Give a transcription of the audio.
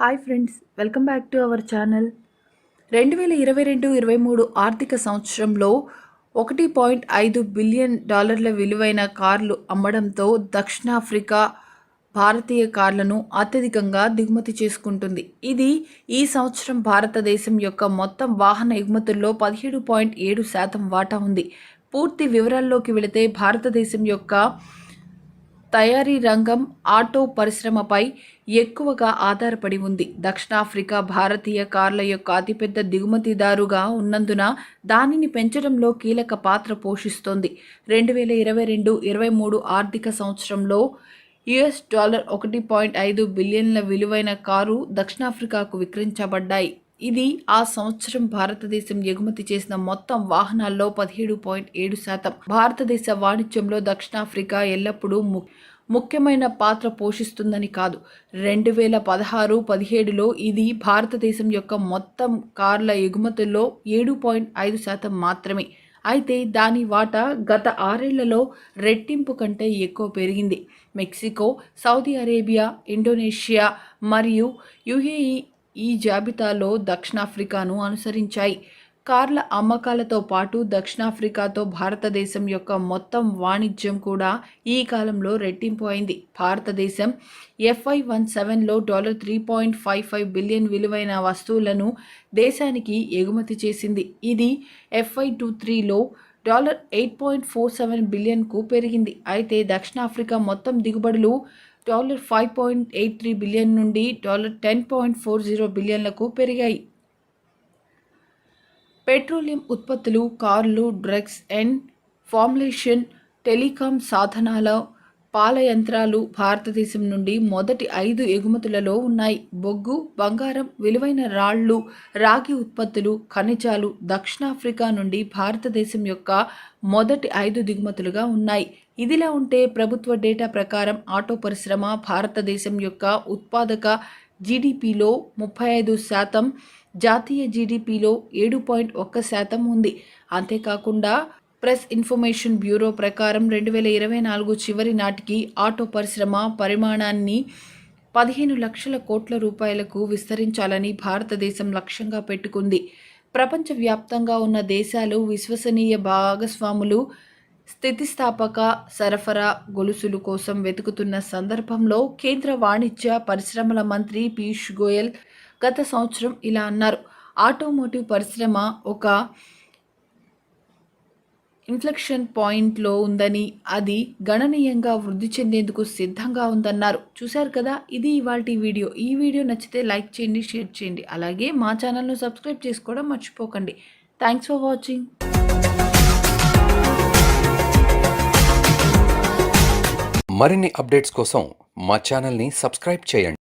Hi friends welcome back to our channel. రెండు వేల ఇరవై రెండు ఇరవై మూడు ఆర్థిక సంవత్సరంలో ఒకటి పాయింట్ ఐదు బిలియన్ డాలర్ల విలువైన కార్లు అమ్మడంతో దక్షిణాఫ్రికా భారతీయ కార్లను అత్యధికంగా దిగుమతి చేసుకుంటుంది. ఇది ఈ సంవత్సరం భారతదేశం యొక్క మొత్తం వాహన ఎగుమతుల్లో పదిహేడు పాయింట్ ఏడు శాతం వాటా ఉంది. పూర్తి వివరాల్లోకి వెళితే భారతదేశం యొక్క తయారీ రంగం ఆటో పరిశ్రమపై ఎక్కువగా ఆధారపడి ఉంది. దక్షిణాఫ్రికా భారతీయ కార్ల యొక్క అతిపెద్ద దిగుమతిదారుగా ఉన్నందున దానిని పెంచడంలో కీలక పాత్ర పోషిస్తోంది. రెండు వేల ఇరవై రెండు ఇరవై మూడు ఆర్థిక సంవత్సరంలో యుఎస్ డాలర్ ఒకటి పాయింట్ ఐదు బిలియన్ల విలువైన కారు దక్షిణాఫ్రికాకు విక్రయించబడ్డాయి. ఇది ఆ సంవత్సరం భారతదేశం ఎగుమతి చేసిన మొత్తం వాహనాల్లో పదిహేడు పాయింట్ ఏడు శాతం. భారతదేశ వాణిజ్యంలో దక్షిణాఫ్రికా ఎల్లప్పుడూ ము ముఖ్యమైన పాత్ర పోషిస్తుందని కాదు. రెండు వేల పదహారు పదిహేడులో ఇది భారతదేశం యొక్క మొత్తం కార్ల ఎగుమతుల్లో ఏడు పాయింట్ ఐదు శాతం మాత్రమే. అయితే దాని వాటా గత ఆరేళ్ళలో రెట్టింపు కంటే ఎక్కువ పెరిగింది. మెక్సికో సౌదీ అరేబియా ఇండోనేషియా మరియు యుఏఈ ఈ జాబితాలో దక్షిణాఫ్రికాను అనుసరించాయి. కార్ల అమ్మకాలతో పాటు దక్షిణాఫ్రికాతో భారతదేశం యొక్క మొత్తం వాణిజ్యం కూడా ఈ కాలంలో రెట్టింపు అయింది. భారతదేశం ఎఫ్ఐ వన్ సెవెన్లో dollar three point five five billion విలువైన వస్తువులను దేశానికి ఎగుమతి చేసింది. ఇది ఎఫ్ఐ టూ త్రీలో dollar eight point four seven బిలియన్కు పెరిగింది. అయితే దక్షిణాఫ్రికా మొత్తం దిగుబడులు dollar five point eight three billion నుండి dollar ten point four zero బిలియన్లకు పెరిగాయి. పెట్రోలియం ఉత్పత్తులు కార్లు డ్రగ్స్ అండ్ ఫార్ములేషన్ టెలికాం సాధనాల పాల యంత్రాలు భారతదేశం నుండి మొదటి ఐదు ఎగుమతులలో ఉన్నాయి. బొగ్గు బంగారం విలువైన రాళ్ళు రాగి ఉత్పత్తులు ఖనిజాలు దక్షిణాఫ్రికా నుండి భారతదేశం యొక్క మొదటి ఐదు దిగుమతులుగా ఉన్నాయి. ఇదిలా ఉంటే ప్రభుత్వ డేటా ప్రకారం ఆటో పరిశ్రమ భారతదేశం యొక్క ఉత్పాదక జీడిపిలో ముప్పై ఐదు శాతం జాతీయ జీడిపిలో ఏడు పాయింట్ ఒక్క శాతం ఉంది. అంతేకాకుండా ప్రెస్ ఇన్ఫర్మేషన్ బ్యూరో ప్రకారం రెండు వేల ఇరవై నాలుగు చివరి నాటికి ఆటో పరిశ్రమ పరిమాణాన్ని పదిహేను లక్షల కోట్ల రూపాయలకు విస్తరించాలని భారతదేశం లక్ష్యంగా పెట్టుకుంది. ప్రపంచవ్యాప్తంగా ఉన్న దేశాలు విశ్వసనీయ భాగస్వాములు స్థితిస్థాపక సరఫరా గొలుసులు కోసం వెతుకుతున్న సందర్భంలో కేంద్ర వాణిజ్య పరిశ్రమల మంత్రి పీయూష్ గోయల్ గత సంవత్సరం ఇలా అన్నారు. ఆటోమోటివ్ పరిశ్రమ ఒక ఇన్ఫ్లెక్షన్ పాయింట్లో ఉందని అది గణనీయంగా వృద్ధి చెందేందుకు సిద్ధంగా ఉందన్నారు. చూశారు కదా ఇది ఇవాళ వీడియో. ఈ వీడియో నచ్చితే లైక్ చేయండి షేర్ చేయండి. అలాగే మా ఛానల్ను సబ్స్క్రైబ్ చేసుకోవడం మర్చిపోకండి. థ్యాంక్స్ ఫర్ వాచింగ్ మరిన్ని అప్డేట్స్ కోసం మా ఛానల్ని సబ్స్క్రైబ్ చేయండి.